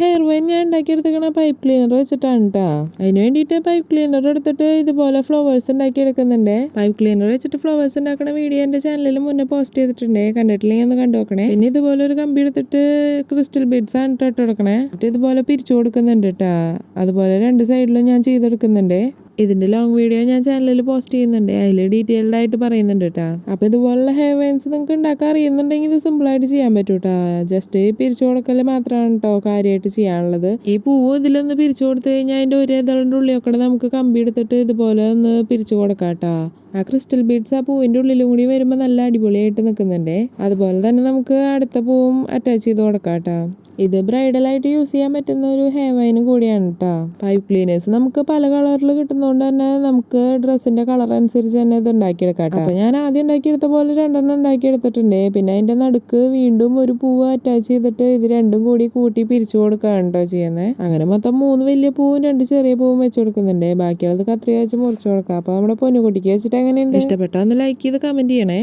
Hair wine ഞാൻ ഉണ്ടാക്കിയെടുത്തേക്കണ pipe cleaner വെച്ചിട്ടാണ് കേട്ടോ അതിന് വേണ്ടിയിട്ട് പൈപ്പ് ക്ലീനർ എടുത്തിട്ട് ഇതുപോലെ ഫ്ലവേഴ്സ് ഉണ്ടാക്കി എടുക്കുന്നുണ്ട്. പൈപ്പ് ക്ലീനർ വെച്ചിട്ട് ഫ്ലവേഴ്സ് ഉണ്ടാക്കുന്ന വീഡിയോ എന്റെ ചാനലിൽ മുന്നേ പോസ്റ്റ് ചെയ്തിട്ടുണ്ട്. കണ്ടിട്ടില്ലെങ്കിൽ ഒന്ന് കണ്ടു നോക്കണേ. പിന്നെ ഇതുപോലെ ഒരു കമ്പി എടുത്തിട്ട് ക്രിസ്റ്റൽ ബീഡ്സ് ആണ് ഇട്ടിട്ട് എടുക്കണേ ഇതുപോലെ പിരിച്ചു കൊടുക്കുന്നുണ്ട് കേട്ടോ അതുപോലെ രണ്ട് സൈഡിലും ഞാൻ ചെയ്തെടുക്കുന്നുണ്ട്. ഇതിന്റെ ലോങ് വീഡിയോ ഞാൻ ചാനലിൽ പോസ്റ്റ് ചെയ്യുന്നുണ്ട്. അതിൽ ഡീറ്റെയിൽഡ് ആയിട്ട് പറയുന്നുണ്ട് കേട്ടോ അപ്പം ഇതുപോലുള്ള ഹെയർ നിങ്ങൾക്ക് ഉണ്ടാക്കാൻ അറിയുന്നുണ്ടെങ്കിൽ ഇത് സിമ്പിളായിട്ട് ചെയ്യാൻ പറ്റും കേട്ടോ ജസ്റ്റ് പിരിച്ചു കൊടുക്കൽ മാത്രമാണ് കേട്ടോ കാര്യമായിട്ട് ചെയ്യാനുള്ളത്. ഈ പൂവ് ഇതിലൊന്ന് പിരിച്ചു കൊടുത്തു കഴിഞ്ഞാൽ അതിന്റെ ഒരു ഇതളുടെ ഉള്ളിയൊക്കെ നമുക്ക് കമ്പി എടുത്തിട്ട് ഇതുപോലെ ഒന്ന് പിരിച്ചു കൊടുക്കാം കേട്ടോ ആ ക്രിസ്റ്റൽ ബീഡ്സ് ആ പൂവിന്റെ ഉള്ളിലും കൂടി വരുമ്പോൾ നല്ല അടിപൊളിയായിട്ട് നിൽക്കുന്നുണ്ട് അതുപോലെ തന്നെ നമുക്ക് അടുത്ത പൂവും അറ്റാച്ച് ചെയ്ത് കൊടുക്കാം കേട്ടോ ഇത് ബ്രൈഡലായിട്ട് യൂസ് ചെയ്യാൻ പറ്റുന്ന ഒരു ഹെയർ വൈനും കൂടിയാണ് കേട്ടോ പൈപ്പ് ക്ലീനേഴ്സ് നമുക്ക് പല കളറിൽ കിട്ടുന്നതുകൊണ്ട് തന്നെ നമുക്ക് ഡ്രസ്സിന്റെ കളർ അനുസരിച്ച് തന്നെ ഇത് ഉണ്ടാക്കിയെടുക്കാം കേട്ടോ അപ്പൊ ഞാൻ ആദ്യം ഉണ്ടാക്കിയെടുത്ത പോലെ രണ്ടെണ്ണം ഉണ്ടാക്കിയെടുത്തിട്ടുണ്ട്. പിന്നെ അതിന്റെ നടുക്ക് വീണ്ടും ഒരു പൂവ് അറ്റാച്ച് ചെയ്തിട്ട് ഇത് രണ്ടും കൂടി കൂട്ടി പിരിച്ചു കൊടുക്കുകയാണ് കേട്ടോ ചെയ്യുന്നത് അങ്ങനെ മൊത്തം മൂന്ന് വലിയ പൂവും രണ്ട് ചെറിയ പൂവും വെച്ച് കൊടുക്കുന്നുണ്ട്. ബാക്കിയുള്ളത് കത്രിക വെച്ച് മുറിച്ച് കൊടുക്കാം. അപ്പൊ നമ്മുടെ പൊന്നുകുട്ടിക്ക് വെച്ചിട്ട് എങ്ങനെയുണ്ട്? ഇഷ്ടപ്പെട്ടോ ഒന്ന് ലൈക്ക് ചെയ്ത് കമന്റ് ചെയ്യണേ.